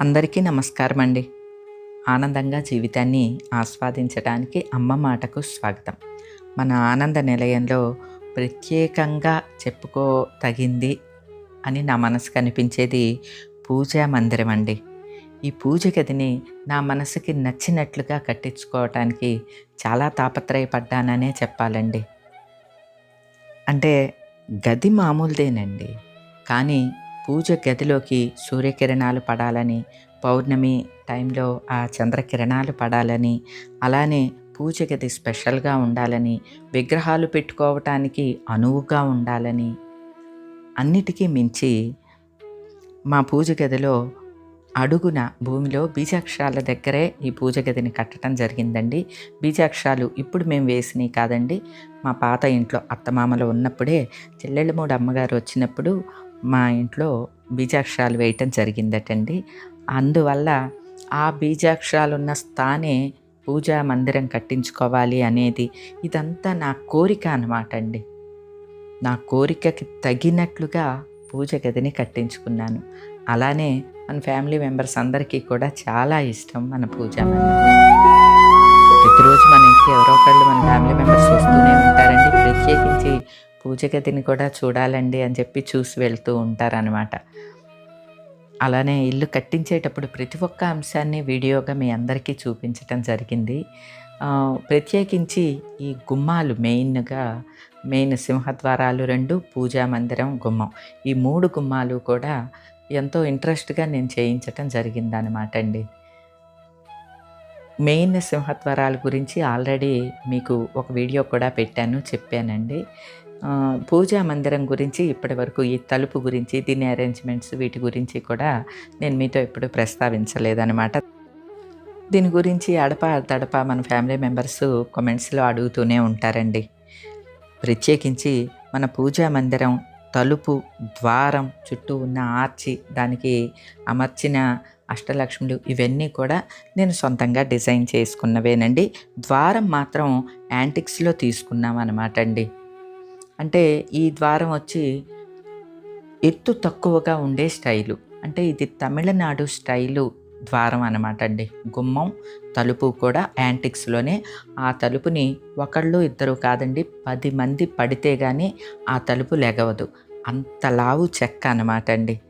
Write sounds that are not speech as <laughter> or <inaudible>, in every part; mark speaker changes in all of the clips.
Speaker 1: అందరికీ నమస్కారం అండి ఆనందంగా జీవితాన్ని ఆస్వాదించడానికి అమ్మ మాటకు స్వాగతం. మన ఆనంద నిలయంలో ప్రత్యేకంగా చెప్పుకో తగింది అని నా మనసుకు అనిపించేది పూజా మందిరం అండి. ఈ పూజ గదిని నా మనసుకి నచ్చినట్లుగా కట్టించుకోవటానికి చాలా తాపత్రయపడ్డాననే చెప్పాలండి. అంటే గది మామూలుదేనండి. కానీ పూజ గదిలోకి సూర్యకిరణాలు పడాలని పౌర్ణమి టైంలో ఆ చంద్రకిరణాలు పడాలని అలానే పూజ గది స్పెషల్గా ఉండాలని విగ్రహాలు పెట్టుకోవటానికి అనువుగా ఉండాలని. అన్నిటికీ మించి మా పూజ గదిలో అడుగున భూమిలో బీజాక్షరాల దగ్గరే ఈ పూజ గదిని కట్టడం జరిగిందండి. బీజాక్షరాలు ఇప్పుడు మేము వేసినవి కాదండి. మా పాత ఇంట్లో అత్తమామలు ఉన్నప్పుడే చెల్లెళ్ళమూడు అమ్మగారు వచ్చినప్పుడు మా ఇంట్లో బీజాక్షరాలు వేయటం జరిగిందటండి. అందువల్ల ఆ బీజాక్షరాలు ఉన్న స్థానే పూజా మందిరం కట్టించుకోవాలి అనేది ఇదంతా నా కోరిక అనమాట అండి నా కోరికకి తగినట్లుగా పూజ గదిని కట్టించుకున్నాను. అలానే మన ఫ్యామిలీ మెంబర్స్ అందరికీ కూడా చాలా ఇష్టం మన పూజా మందిరం. ప్రతిరోజు మన ఇంటికి ఎవరో ఒకళ్ళు మన ఫ్యామిలీ మెంబర్స్ వస్తూనే ఉంటారండి. ప్రత్యేకించి పూజ గదిని కూడా చూడాలండి అని చెప్పి చూసి వెళ్తూ ఉంటారనమాట అలానే ఇల్లు కట్టించేటప్పుడు ప్రతి ఒక్క అంశాన్ని వీడియోగా మీ అందరికీ చూపించటం జరిగింది. ప్రత్యేకించి ఈ గుమ్మాలు మెయిన్గా మెయిన్ సింహద్వారాలు రెండు పూజా మందిరం గుమ్మం. ఈ మూడు గుమ్మాలు కూడా ఎంతో ఇంట్రెస్ట్గా నేను చేయించటం జరిగిందనమాట అండి. మెయిన్ సింహద్వారాల గురించి ఆల్రెడీ మీకు ఒక వీడియో కూడా పెట్టాను చెప్పానండి. పూజా మందిరం గురించి ఇప్పటి వరకు ఈ తలుపు గురించి దీని అరేంజ్మెంట్స్ వీటి గురించి కూడా నేను మీతో ఎప్పుడు ప్రస్తావించలేదన్నమాట. దీని గురించి అడప తడప మన ఫ్యామిలీ మెంబర్స్ కామెంట్స్లో అడుగుతూనే ఉంటారండి. ప్రత్యేకించి మన పూజా మందిరం తలుపు ద్వారం చుట్టూ ఉన్న ఆర్చి దానికి అమర్చిన అష్టలక్ష్ములు ఇవన్నీ కూడా నేను సొంతంగా డిజైన్ చేసుకున్నవేనండి. ద్వారం మాత్రం యాంటిక్స్లో తీసుకున్నాం అనమాట అండి. అంటే ఈ ద్వారం వచ్చి ఎత్తు తక్కువగా ఉండే స్టైలు. అంటే ఇది తమిళనాడు స్టైలు ద్వారం అనమాట అండి. గుమ్మం తలుపు కూడా యాంటిక్స్లోనే ఆ తలుపుని ఒకళ్ళు ఇద్దరు కాదండి పది మంది పడితే కానీ ఆ తలుపు లెగవదు. అంత లావు చెక్క అనమాట అండి.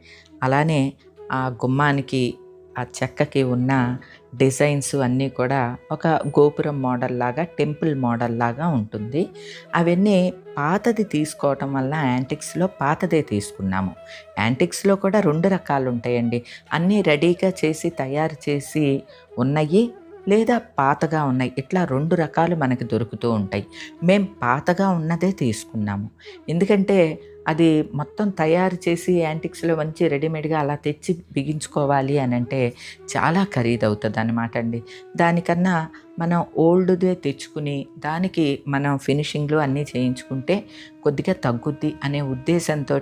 Speaker 1: అలానే ఆ గుమ్మానికి ఆ చెక్కకి ఉన్న డిజైన్స్ అన్నీ కూడా ఒక గోపురం మోడల్ లాగా టెంపుల్ మోడల్ లాగా ఉంటుంది. అవన్నీ పాతది తీసుకోవటం వల్ల యాంటిక్స్లో పాతదే తీసుకున్నాము. యాంటిక్స్లో కూడా రెండు రకాలు ఉంటాయండి. అన్నీ రెడీగా చేసి తయారు చేసి ఉన్నాయి లేదా పాతగా ఉన్నాయి. ఇట్లా రెండు రకాలు మనకి దొరుకుతూ ఉంటాయి. మేము పాతగా ఉన్నదే తీసుకున్నాము. ఎందుకంటే అది మొత్తం తయారు చేసి యాంటిక్స్లో మంచి రెడీమేడ్గా అలా తెచ్చి బిగించుకోవాలి అని అంటే చాలా ఖరీదవుతుంది అనమాట అండి. దానికన్నా మనం ఓల్డ్దే తెచ్చుకుని దానికి మనం ఫినిషింగ్లు అన్నీ చేయించుకుంటే కొద్దిగా తగ్గుద్ది అనే ఉద్దేశంతో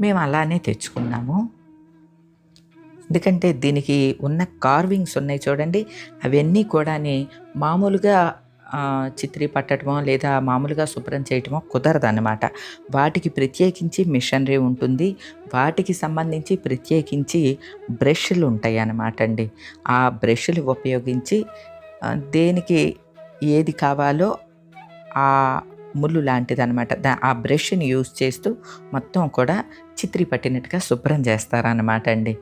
Speaker 1: మేము అలానే తెచ్చుకున్నాము. ఎందుకంటే దీనికి ఉన్న కార్వింగ్స్ ఉన్నాయి చూడండి అవన్నీ కూడా మామూలుగా చిత్రీ పట్టడమో లేదా మామూలుగా శుభ్రం చేయటమో కుదరదు అనమాట వాటికి ప్రత్యేకించి మిషనరీ ఉంటుంది. వాటికి సంబంధించి ప్రత్యేకించి బ్రష్లు ఉంటాయి అన్నమాట అండి. ఆ బ్రష్లు ఉపయోగించి దేనికి ఏది కావాలో ఆ ముళ్ళు లాంటిది అనమాట దా ఆ బ్రష్ని యూజ్ చేస్తూ మొత్తం కూడా చిత్రీ పట్టినట్టుగా శుభ్రం చేస్తారన్నమాట అండి.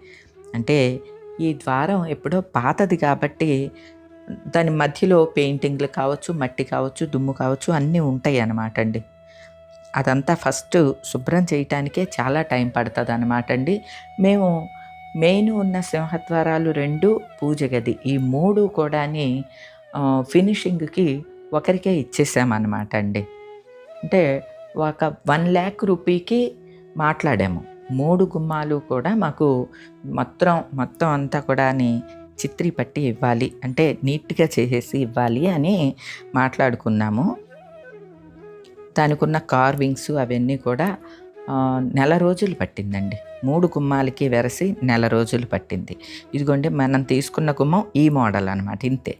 Speaker 1: అంటే ఈ ద్వారం ఎప్పుడో పాతది కాబట్టి దాని మధ్యలో పెయింటింగ్లు కావచ్చు మట్టి కావచ్చు దుమ్ము కావచ్చు అన్నీ ఉంటాయి అన్నమాట అండి. అదంతా ఫస్ట్ శుభ్రం చేయటానికే చాలా టైం పడుతుంది అనమాట అండి. మేము మెయిన్ ఉన్న సింహద్వారాలు రెండు పూజ గది ఈ మూడు కూడాని ఫినిషింగ్కి ఒకరికే ఇచ్చేసామన్నమాట అండి. అంటే ఒక వన్ ల్యాక్ రూపీకి మాట్లాడాము. మూడు గుమ్మాలు కూడా మాకు మొత్తం మొత్తం అంతా కూడా చిత్రి పట్టి ఇవ్వాలి అంటే నీట్గా చేసేసి ఇవ్వాలి అని మాట్లాడుకున్నాము. దానికున్న కార్వింగ్స్ అవన్నీ కూడా నెల రోజులు పట్టిందండి. మూడు గుమ్మాలకి వెరసి నెల రోజులు పట్టింది. ఇదిగోండి మనం తీసుకున్న గుమ్మం ఈ మోడల్ అనమాట ఇంతే.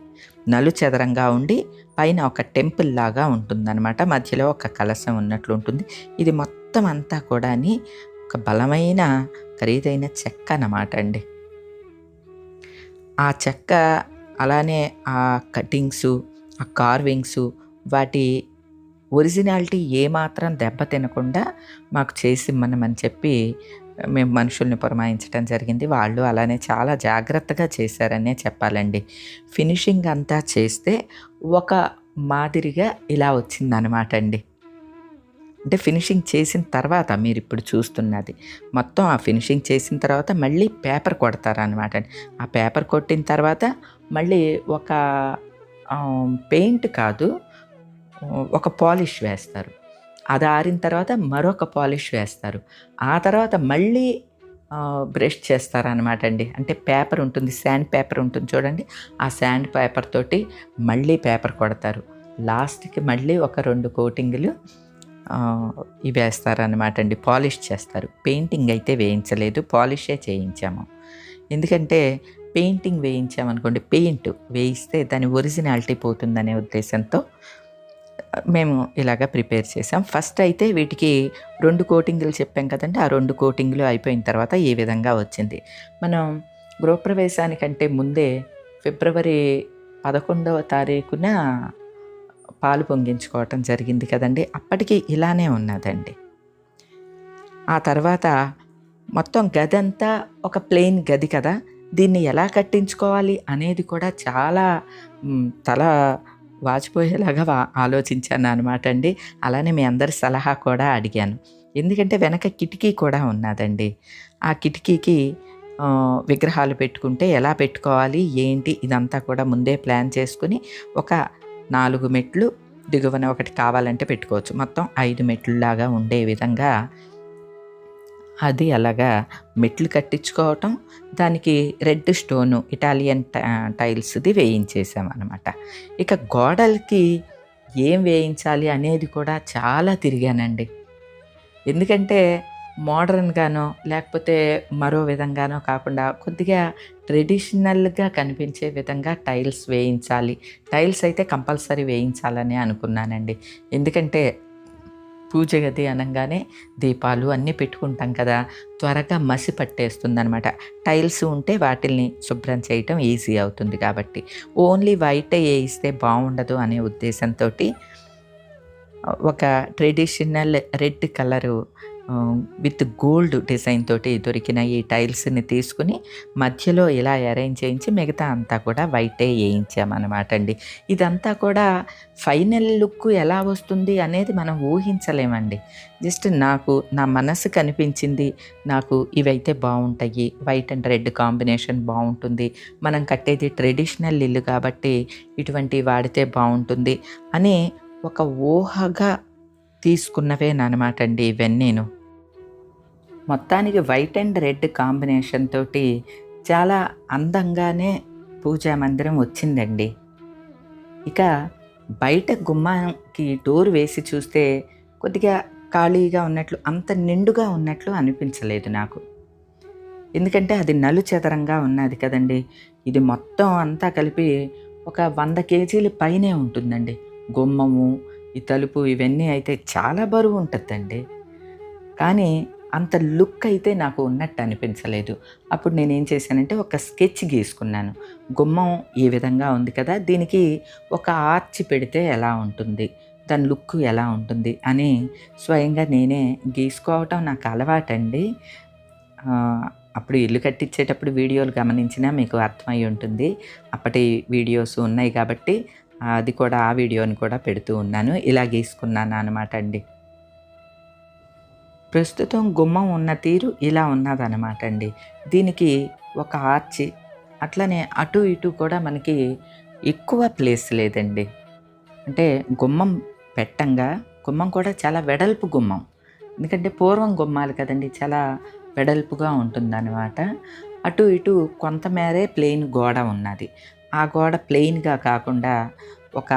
Speaker 1: నలు చదరంగా ఉండి పైన ఒక టెంపుల్ లాగా ఉంటుందన్నమాట. మధ్యలో ఒక కలశం ఉన్నట్లు ఉంటుంది. ఇది మొత్తం అంతా కూడా ఒక బలమైన ఖరీదైన చెక్క అన్నమాట అండి. ఆ చెక్క అలానే ఆ కటింగ్సు ఆ కార్వింగ్సు వాటి ఒరిజినాలిటీ ఏమాత్రం దెబ్బ తినకుండా మాకు చేసి ఇమ్మనమని చెప్పి మేము మనుషుల్ని పురమాయించడం జరిగింది. వాళ్ళు అలానే చాలా జాగ్రత్తగా చేశారనే చెప్పాలండి. ఫినిషింగ్ అంతా చేస్తే ఒక మాదిరిగా ఇలా వచ్చిందనమాట అండి అంటే ఫినిషింగ్ చేసిన తర్వాత మీరు ఇప్పుడు చూస్తున్నది. మొత్తం ఆ ఫినిషింగ్ చేసిన తర్వాత మళ్ళీ పేపర్ కొడతారనమాట ఆ పేపర్ కొట్టిన తర్వాత మళ్ళీ ఒక పెయింట్ కాదు ఒక పాలిష్ వేస్తారు. అది ఆరిన తర్వాత మరొక పాలిష్ వేస్తారు. ఆ తర్వాత మళ్ళీ బ్రష్ చేస్తారనమాట అండి. అంటే పేపర్ ఉంటుంది శాండ్ పేపర్ ఉంటుంది చూడండి. ఆ శాండ్ పేపర్ తోటి మళ్ళీ పేపర్ కొడతారు. లాస్ట్కి మళ్ళీ ఒక రెండు కోటింగ్లు వేస్తారనమాట అండి. పాలిష్ చేస్తారు. పెయింటింగ్ అయితే వేయించలేదు. పాలిషే చేయించాము. ఎందుకంటే పెయింటింగ్ వేయించామనుకోండి పెయింట్ వేయిస్తే దాని ఒరిజినాలిటీ పోతుందనే ఉద్దేశంతో మేము ఇలాగ ప్రిపేర్ చేసాం ఫస్ట్ అయితే వీటికి రెండు కోటింగ్లు చెప్పాం కదండి. ఆ రెండు కోటింగ్లు అయిపోయిన తర్వాత ఈ విధంగా వచ్చింది. మనం గృహప్రవేశానికంటే ముందే ఫిబ్రవరి పదకొండవ తారీఖున పాలు పొంగించుకోవటం జరిగింది కదండి. అప్పటికి ఇలానే ఉన్నదండి. ఆ తర్వాత మొత్తం గది అంతా ఒక ప్లెయిన్ గది కదా. దీన్ని ఎలా కట్టించుకోవాలి అనేది కూడా చాలా తల వాచిపోయేలాగా ఆలోచించాను అనమాట అండి. అలానే మీ అందరి సలహా కూడా అడిగాను. ఎందుకంటే వెనక కిటికీ కూడా ఉన్నదండి. ఆ కిటికీకి విగ్రహాలు పెట్టుకుంటే ఎలా పెట్టుకోవాలి ఏంటి ఇదంతా కూడా ముందే ప్లాన్ చేసుకుని ఒక నాలుగు మెట్లు దిగువన ఒకటి కావాలంటే పెట్టుకోవచ్చు. మొత్తం ఐదు మెట్లులాగా ఉండే విధంగా అది అలాగా మెట్లు కట్టించుకోవటం దానికి రెడ్ స్టోను ఇటాలియన్ టైల్స్ది వేయించేసామన్నమాట. ఇక గోడలకి ఏం వేయించాలి అనేది కూడా చాలా తిరిగానండి. ఎందుకంటే మోడర్న్గానో లేకపోతే మరో విధంగానో కాకుండా కొద్దిగా ట్రెడిషనల్గా కనిపించే విధంగా టైల్స్ వేయించాలి. టైల్స్ అయితే కంపల్సరీ వేయించాలని అనుకున్నానండి. ఎందుకంటే పూజ గది అనగానే దీపాలు అన్నీ పెట్టుకుంటాం కదా త్వరగా మసి పట్టేస్తుంది అనమాట టైల్స్ ఉంటే వాటిల్ని శుభ్రం చేయటం ఈజీ అవుతుంది కాబట్టి. ఓన్లీ వైట్ వేయిస్తే బాగుండదు అనే ఉద్దేశంతో ఒక traditional red colour with gold design తోటి దొరికిన ఈ టైల్స్ని తీసుకుని మధ్యలో ఇలా అరేంజ్ చేయించి మిగతా అంతా కూడా వైటే వేయించామన్నమాట అండి. ఇదంతా కూడా ఫైనల్ లుక్ ఎలా వస్తుంది అనేది మనం ఊహించలేమండి. జస్ట్ నాకు నా మనసు కనిపించింది నాకు ఇవైతే బాగుంటాయి వైట్ అండ్ రెడ్ కాంబినేషన్ బాగుంటుంది మనం కట్టేది ట్రెడిషనల్ ఇల్లు కాబట్టి ఇటువంటి వాడితే బాగుంటుంది అని ఒక ఊహగా తీసుకున్నవేనమాట అండి ఇవన్నీను మొత్తానికి వైట్ అండ్ రెడ్ కాంబినేషన్ తోటి చాలా అందంగానే పూజా మందిరం వచ్చిందండి. ఇక బయట గుమ్మానికి డోర్ వేసి చూస్తే కొద్దిగా ఖాళీగా ఉన్నట్లు అంత నిండుగా ఉన్నట్లు అనిపించలేదు నాకు. ఎందుకంటే అది నలు చదరంగా ఉన్నది కదండి. ఇది మొత్తం అంతా కలిపి ఒక వంద కేజీల పైనే ఉంటుందండి. గుమ్మము ఈ తలుపు ఇవన్నీ అయితే చాలా బరువు ఉంటుందండి. కానీ అంత లుక్ అయితే నాకు ఉన్నట్టు అనిపించలేదు. అప్పుడు నేను ఏం చేశానంటే ఒక స్కెచ్ గీసుకున్నాను. గుమ్మం ఈ విధంగా ఉంది కదా దీనికి ఒక ఆర్చ్ పెడితే ఎలా ఉంటుంది దాని లుక్ ఎలా ఉంటుంది అని స్వయంగా నేనే గీసుకోవటం నాకు అలవాటండి. అప్పుడు ఇల్లు కట్టించేటప్పుడు వీడియోలు గమనించినా మీకు అర్థమై ఉంటుంది. అప్పటి వీడియోస్ ఉన్నాయి కాబట్టి అది కూడా ఆ వీడియోని కూడా పెడుతూ ఉన్నాను. ఇలా గీసుకున్నాను అనమాట అండి. ప్రస్తుతం గుమ్మం ఉన్న తీరు ఇలా ఉన్నదనమాట అండి దీనికి ఒక ఆర్చి అట్లనే అటు ఇటు కూడా మనకి ఎక్కువ ప్లేస్ లేదండి. అంటే గుమ్మం పెట్టంగా గుమ్మం కూడా చాలా వెడల్పు గుమ్మం. ఎందుకంటే పూర్వం గుమ్మాలు కదండి చాలా వెడల్పుగా ఉంటుందన్నమాట. అటు ఇటు కొంతమేరే ప్లెయిన్ గోడ ఉన్నది. ఆ గోడ ప్లెయిన్గా కాకుండా ఒక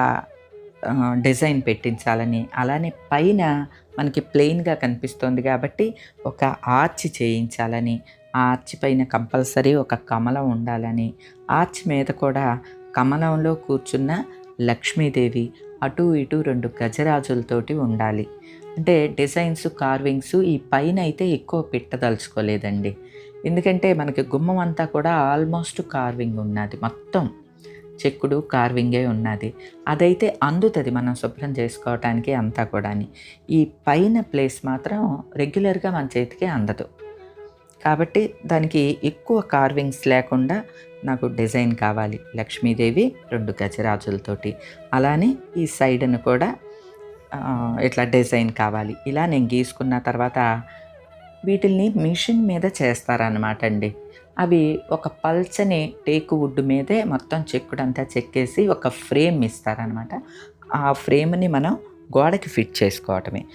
Speaker 1: డిజైన్ పెట్టించాలని. అలానే పైన మనకి ప్లెయిన్గా కనిపిస్తుంది కాబట్టి ఒక ఆర్చ్ చేయించాలని. ఆ ఆర్చ్ పైన కంపల్సరీ ఒక కమలం ఉండాలని. ఆర్చ్ మీద కూడా కమలంలో కూర్చున్న లక్ష్మీదేవి అటు ఇటు రెండు గజరాజులతోటి ఉండాలి. అంటే డిజైన్స్ కార్వింగ్స్ ఈ పైన అయితే ఎక్కువ పెట్టదలుచుకోలేదండి. ఎందుకంటే మనకి గుమ్మం అంతా కూడా ఆల్మోస్ట్ కార్వింగ్ ఉన్నది మొత్తం. చెక్కుడు కార్వింగే ఉన్నది. అదైతే అందుతుంది మనం శుభ్రం చేసుకోవటానికి అంతా కూడా ఈ పైన ప్లేస్ మాత్రం రెగ్యులర్గా మన చేతికి అందదు. కాబట్టి దానికి ఎక్కువ కార్వింగ్స్ లేకుండా నాకు డిజైన్ కావాలి. లక్ష్మీదేవి రెండు గజరాజులతోటి. అలానే ఈ సైడ్ను కూడా ఇట్లా డిజైన్ కావాలి. ఇలా నేను గీసుకున్న తర్వాత వీటిల్ని మిషన్ మీద చేస్తారనమాట అండి. అవి ఒక పల్చని టేకు వుడ్ మీదే మొత్తం చెక్కుడంతా చెక్కేసి ఒక ఫ్రేమ్ ఇస్తారనమాట ఆ ఫ్రేమ్ని మనం గోడకి ఫిట్ చేసుకోవటమే.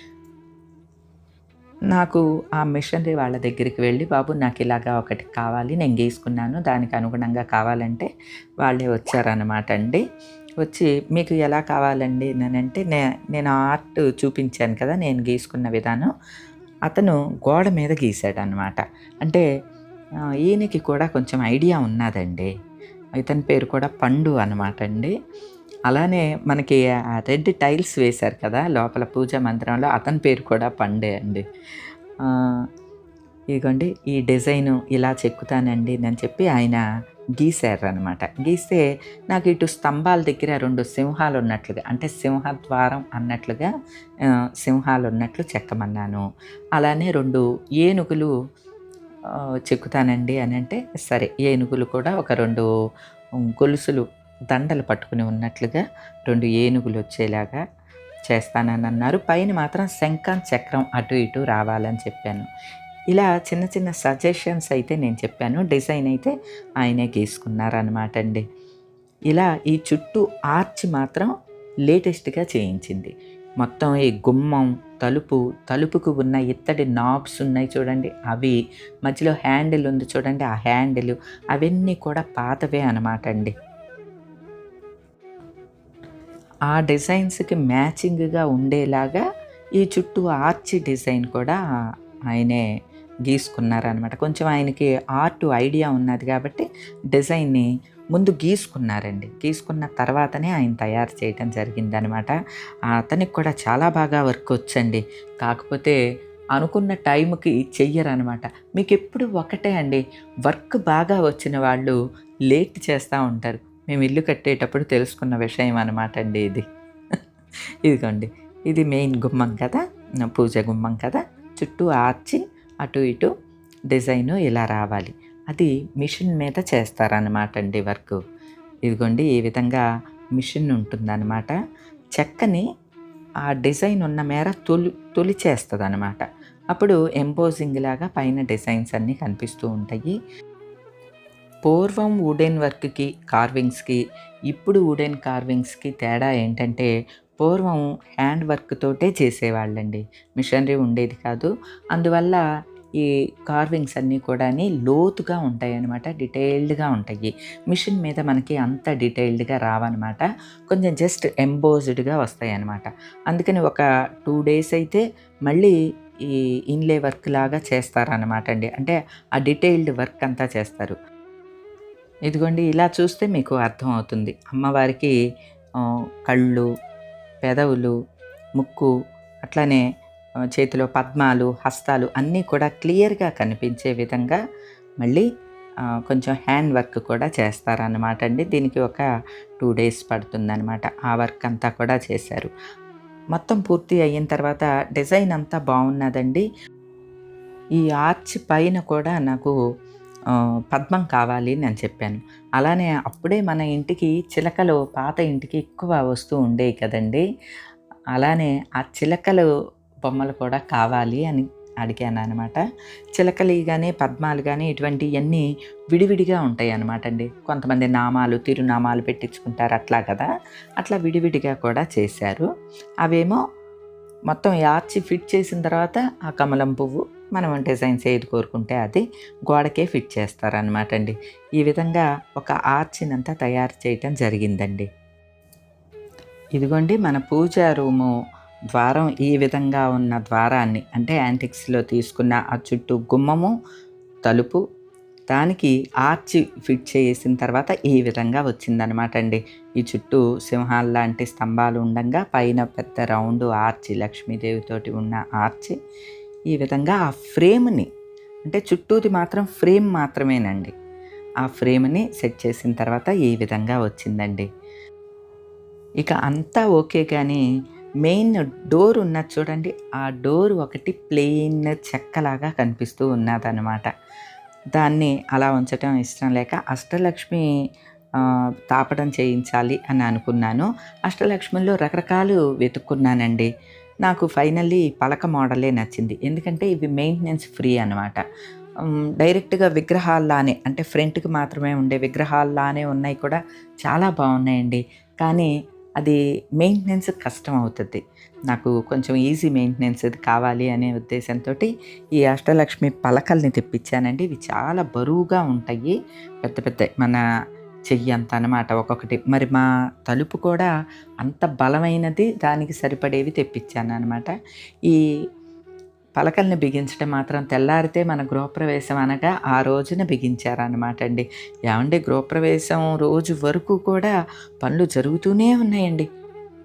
Speaker 1: నాకు ఆ మిషనరీ వాళ్ళ దగ్గరికి వెళ్ళి బాబు నాకు ఇలాగా ఒకటి కావాలి నేను గీసుకున్నాను దానికి అనుగుణంగా కావాలంటే వాళ్ళే వచ్చారనమాట అండి. వచ్చి మీకు ఎలా కావాలండి? నేనంటే నే నేను ఆర్ట్ చూపించాను కదా నేను గీసుకున్న విధానం. అతను గోడ మీద గీసాడనమాట అంటే ఈయనకి కూడా కొంచెం ఐడియా ఉన్నదండి. ఇతని పేరు కూడా పండు అనమాట అండి అలానే మనకి రెడ్ టైల్స్ వేశారు కదా లోపల పూజా మందిరంలో అతని పేరు కూడా పండే అండి. ఇదిగోండి ఈ డిజైను ఇలా చెక్కుతానండి అని చెప్పి ఆయన గీశారు అనమాట గీస్తే నాకు ఇటు స్తంభాల దగ్గర రెండు సింహాలు ఉన్నట్లుగా అంటే సింహద్వారం అన్నట్లుగా సింహాలు ఉన్నట్లు చెక్కమన్నాను. అలానే రెండు ఏనుగులు చెక్కుతానండి అని అంటే సరే ఏనుగులు కూడా ఒక రెండు గొలుసులు దండలు పట్టుకుని ఉన్నట్లుగా రెండు ఏనుగులు వచ్చేలాగా చేస్తానని అన్నారు పైన మాత్రం శంఖం చక్రం అటు ఇటు రావాలని చెప్పాను. ఇలా చిన్న చిన్న సజెషన్స్ అయితే నేను చెప్పాను. డిజైన్ అయితే ఆయనే గీసుకున్నారనమాట అండి. ఇలా ఈ చుట్టూ ఆర్చ్ మాత్రం లేటెస్ట్గా చేయించింది. మొత్తం ఈ గుమ్మం తలుపు తలుపుకు ఉన్న ఇత్తడి నాబ్స్ ఉన్నాయి చూడండి. అవి మధ్యలో హ్యాండిల్ ఉంది చూడండి ఆ హ్యాండిల్ అవన్నీ కూడా పాతవే అనమాట అండి. ఆ డిజైన్స్కి మ్యాచింగ్గా ఉండేలాగా ఈ చుట్టూ ఆర్చి డిజైన్ కూడా ఆయనే గీసుకున్నారనమాట కొంచెం ఆయనకి ఆర్ట్ ఐడియా ఉన్నది కాబట్టి డిజైన్ని ముందు గీసుకున్నారండి. గీసుకున్న తర్వాతనే ఆయన తయారు చేయటం జరిగిందనమాట. అతనికి కూడా చాలా బాగా వర్క్ వచ్చండి కాకపోతే అనుకున్న టైంకి చెయ్యరనమాట. మీకు ఎప్పుడు ఒకటే అండి. వర్క్ బాగా వచ్చిన వాళ్ళు లేట్ చేస్తూ ఉంటారు. మేము ఇల్లు కట్టేటప్పుడు తెలుసుకున్న విషయం అనమాట అండి ఇది. <laughs> ఇదిగోండి. ఇది మెయిన్ గుమ్మం కదా? పూజ గుమ్మం కదా? చుట్టూ ఆర్చి అటు ఇటు డిజైను ఇలా రావాలి. అది మిషన్ మీద చేస్తారనమాట అండి వర్క్. ఇదిగోండి ఈ విధంగా మిషన్ ఉంటుందన్నమాట. చెక్కని ఆ డిజైన్ ఉన్న మేర తొలి తొలి చేస్తుంది అనమాట అప్పుడు ఎంపోజింగ్ లాగా పైన డిజైన్స్ అన్నీ కనిపిస్తూ ఉంటాయి. పూర్వం వుడెన్ వర్క్కి కార్వింగ్స్కి ఇప్పుడు వుడెన్ కార్వింగ్స్కి తేడా ఏంటంటే పూర్వం హ్యాండ్ వర్క్ తోటే చేసేవాళ్ళండి. మిషనరీ ఉండేది కాదు. అందువల్ల ఈ కార్వింగ్స్ అన్నీ కూడా లోతుగా ఉంటాయి అన్నమాట డీటెయిల్డ్గా ఉంటాయి. మిషన్ మీద మనకి అంత డీటెయిల్డ్గా రావన్నమాట. కొంచెం జస్ట్ ఎంబోజ్డ్గా వస్తాయి అనమాట అందుకని ఒక టూ డేస్ అయితే మళ్ళీ ఈ ఇన్లే వర్క్ లాగా చేస్తారన్నమాట అండి. అంటే ఆ డీటెయిల్డ్ వర్క్ అంతా చేస్తారు. ఇదిగోండి ఇలా చూస్తే మీకు అర్థమవుతుంది అమ్మవారికి కళ్ళు పెదవులు ముక్కు అట్లానే చేతిలో పద్మాలు హస్తాలు అన్నీ కూడా క్లియర్గా కనిపించే విధంగా మళ్ళీ కొంచెం హ్యాండ్ వర్క్ కూడా చేస్తారన్నమాట అండి. దీనికి ఒక టూ డేస్ పడుతుందన్నమాట. ఆ వర్క్ అంతా కూడా చేశారు. మొత్తం పూర్తి అయిన తర్వాత డిజైన్ అంతా బాగున్నదండి. ఈ ఆర్చ్ పైన కూడా నాకు పద్మం కావాలి అని చెప్పాను. అలానే అప్పుడే మన ఇంటికి చిలకలు పాత ఇంటికి ఎక్కువ వస్తూ ఉండేవి కదండి. అలానే ఆ చిలకలు బొమ్మలు కూడా కావాలి అని అడిగాను అనమాట చిలకలు కానీ పద్మాలు కానీ ఇటువంటివన్నీ విడివిడిగా ఉంటాయి అన్నమాట అండి కొంతమంది నామాలు తిరునామాలు పెట్టించుకుంటారు అట్లా కదా అట్లా విడివిడిగా కూడా చేశారు. అవేమో మొత్తం యార్చి ఆర్చి ఫిట్ చేసిన తర్వాత ఆ కమలం పువ్వు మనం డిజైన్స్ ఏది కోరుకుంటే అది గోడకే ఫిట్ చేస్తారనమాట అండి ఈ విధంగా ఒక ఆర్చినంతా తయారు చేయటం జరిగిందండి. ఇదిగోండి మన పూజా రూము ద్వారం ఈ విధంగా ఉన్న ద్వారాన్ని అంటే యాంటిక్స్లో తీసుకున్న ఆ చుట్టూ గుమ్మము తలుపు దానికి ఆర్చి ఫిట్ చేసిన తర్వాత ఈ విధంగా వచ్చిందనమాట అండి. ఈ చుట్టూ సింహాల లాంటి స్తంభాలు ఉండగా పైన పెద్ద రౌండ్ ఆర్చి లక్ష్మీదేవితోటి ఉన్న ఆర్చి ఈ విధంగా ఆ ఫ్రేమ్ని అంటే చుట్టూది మాత్రం ఫ్రేమ్ మాత్రమేనండి. ఆ ఫ్రేమ్ని సెట్ చేసిన తర్వాత ఈ విధంగా వచ్చిందండి. ఇక అంతా ఓకే కానీ మెయిన్ డోర్ ఉన్నది చూడండి ఆ డోర్ ఒకటి ప్లెయిన్ చెక్కలాగా కనిపిస్తూ ఉన్నదన్నమాట. దాన్ని అలా ఉంచటం ఇష్టం లేక అష్టలక్ష్మి తాపడం చేయించాలి అని అనుకున్నాను. అష్టలక్ష్మిలో రకరకాలు వెతుక్కున్నానండి. నాకు ఫైనల్లీ పలక మోడలే నచ్చింది. ఎందుకంటే ఇవి మెయింటెనెన్స్ ఫ్రీ అనమాట డైరెక్ట్గా విగ్రహాల్లానే అంటే ఫ్రంట్కి మాత్రమే ఉండే విగ్రహాల్లానే ఉన్నాయి కూడా చాలా బాగున్నాయండి. కానీ అది మెయింటెనెన్స్ కష్టం అవుతుంది నాకు కొంచెం ఈజీ మెయింటెనెన్స్ అది కావాలి అనే ఉద్దేశంతో ఈ అష్టలక్ష్మి పలకల్ని తెప్పించానండి. ఇవి చాలా బరువుగా ఉంటాయి. పెద్ద పెద్ద మన చెయ్యి అంత అనమాట ఒక్కొక్కటి. మరి మా తలుపు కూడా అంత బలమైనది దానికి సరిపడేవి తెప్పించాను అనమాట ఈ పలకల్ని బిగించడం మాత్రం తెల్లారితే మన గృహప్రవేశం అనగా ఆ రోజున బిగించారనమాట అండి. ఏమండి గృహప్రవేశం రోజు వరకు కూడా పనులు జరుగుతూనే ఉన్నాయండి.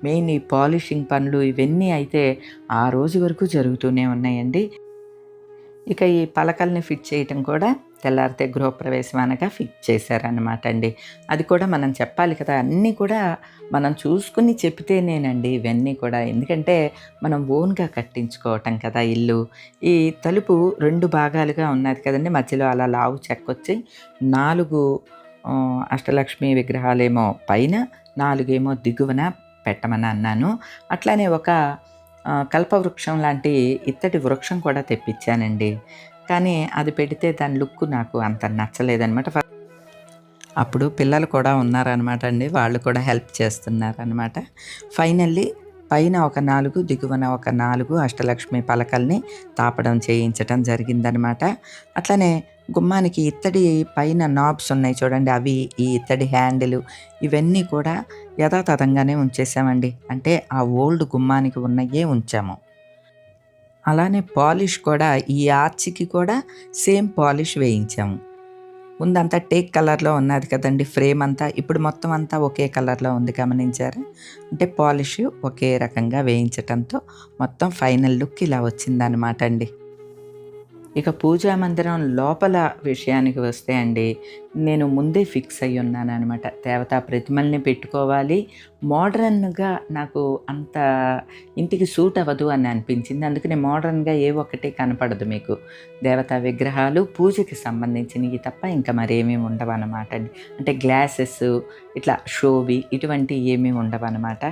Speaker 1: మెయిన్ ఈ పాలిషింగ్ పనులు ఇవన్నీ అయితే ఆ రోజు వరకు జరుగుతూనే ఉన్నాయండి. ఇక ఈ పలకల్ని ఫిట్ చేయటం కూడా తెల్లారితే గృహప్రవేశం అనగా ఫిట్ చేశారనమాట అండి. అది కూడా మనం చెప్పాలి కదా అన్నీ కూడా మనం చూసుకుని చెప్తేనేనండి ఇవన్నీ కూడా. ఎందుకంటే మనం ఓన్గా కట్టించుకోవటం కదా ఇల్లు. ఈ తలుపు రెండు భాగాలుగా ఉన్నది కదండి మధ్యలో అలా లావు చెక్కొచ్చి నాలుగు ఆ, అష్టలక్ష్మి విగ్రహాలేమో పైన నాలుగేమో దిగువన పెట్టమని అన్నాను. అట్లానే ఒక కల్పవృక్షం లాంటి ఇత్తడి వృక్షం కూడా తెప్పించానండి. కానీ అది పెడితే దాని లుక్ నాకు అంత నచ్చలేదనమాట అప్పుడు పిల్లలు కూడా ఉన్నారనమాట అండి. వాళ్ళు కూడా హెల్ప్ చేస్తున్నారనమాట ఫైనల్లీ పైన ఒక నాలుగు దిగువన ఒక నాలుగు అష్టలక్ష్మి పలకల్ని తాపడం చేయించటం జరిగిందనమాట అట్లనే గుమ్మానికి ఇత్తడి పైన నాబ్స్ ఉన్నాయి చూడండి. అవి ఈ ఇత్తడి హ్యాండిల్ ఇవన్నీ కూడా యథాతథంగానే ఉంచేసామండి అంటే ఆ ఓల్డ్ గుమ్మానికి ఉన్నయే ఉంచాము. అలానే పాలిష్ కూడా ఈ ఆర్చికి కూడా సేమ్ పాలిష్ వేయించాము. ముందంతా టేక్ కలర్లో ఉన్నది కదండి ఫ్రేమ్ అంతా. ఇప్పుడు మొత్తం అంతా ఒకే కలర్లో ఉంది గమనించారా? అంటే పాలిష్ ఒకే రకంగా వేయించటంతో మొత్తం ఫైనల్ లుక్ ఇలా వచ్చిందనమాట అండి. ఇక పూజా మందిరం లోపల విషయానికి వస్తే అండి నేను ముందే ఫిక్స్ అయ్యి ఉన్నాను అనమాట దేవతా ప్రతిమల్ని పెట్టుకోవాలి. మోడర్న్గా నాకు అంత ఇంటికి సూట్ అవ్వదు అని అనిపించింది. అందుకని మోడర్న్గా ఏ ఒక్కటి కనపడదు మీకు. దేవతా విగ్రహాలు పూజకి సంబంధించినవి తప్ప ఇంకా మరేమీ ఉండవు అనమాట అండి. అంటే గ్లాసెస్ ఇట్లా షోవి ఇటువంటి ఏమీ ఉండవు అనమాట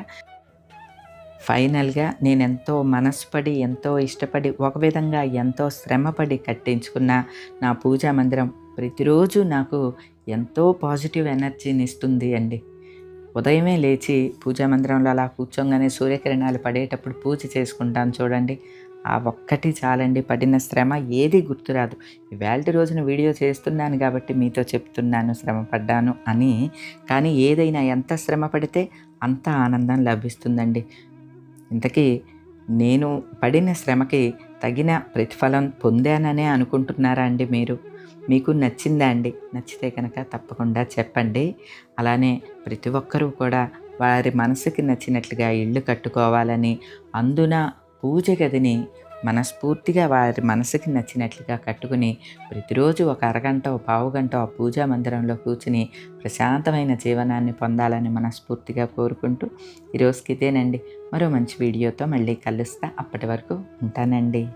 Speaker 1: ఫైనల్గా నేను ఎంతో మనసుపడి ఎంతో ఇష్టపడి ఒక విధంగా ఎంతో శ్రమపడి కట్టించుకున్న నా పూజా మందిరం ప్రతిరోజు నాకు ఎంతో పాజిటివ్ ఎనర్జీని ఇస్తుంది అండి. ఉదయమే లేచి పూజా మందిరంలో అలా కూర్చోగానే సూర్యకిరణాలు పడేటప్పుడు పూజ చేసుకుంటాను చూడండి. ఆ ఒక్కటి చాలండి పడిన శ్రమ ఏది గుర్తురాదు. ఇవాళ రోజున వీడియో చేస్తున్నాను కాబట్టి మీతో చెప్తున్నాను శ్రమ పడ్డాను అని. కానీ ఏదైనా ఎంత శ్రమ పడితే అంత ఆనందం లభిస్తుందండి. ఇంతకీ నేను పడిన శ్రమకి తగిన ప్రతిఫలం పొందాననే అనుకుంటున్నారా అండి మీరు? మీకు నచ్చిందా అండి? నచ్చితే కనుక తప్పకుండా చెప్పండి. అలానే ప్రతి ఒక్కరూ కూడా వారి మనసుకి నచ్చినట్లుగా ఇల్లు కట్టుకోవాలని అందున పూజ గదిని మనస్ఫూర్తిగా వారి మనసుకి నచ్చినట్లుగా కట్టుకుని ప్రతిరోజు ఒక అరగంట పావుగంట పావు గంట ఆ పూజా మందిరంలో కూర్చుని ప్రశాంతమైన జీవనాన్ని పొందాలని మనస్ఫూర్తిగా కోరుకుంటూ ఈరోజుకి ఇదేనండి. మరో మంచి వీడియోతో మళ్ళీ కలుస్తా. అప్పటి వరకు ఉంటానండి.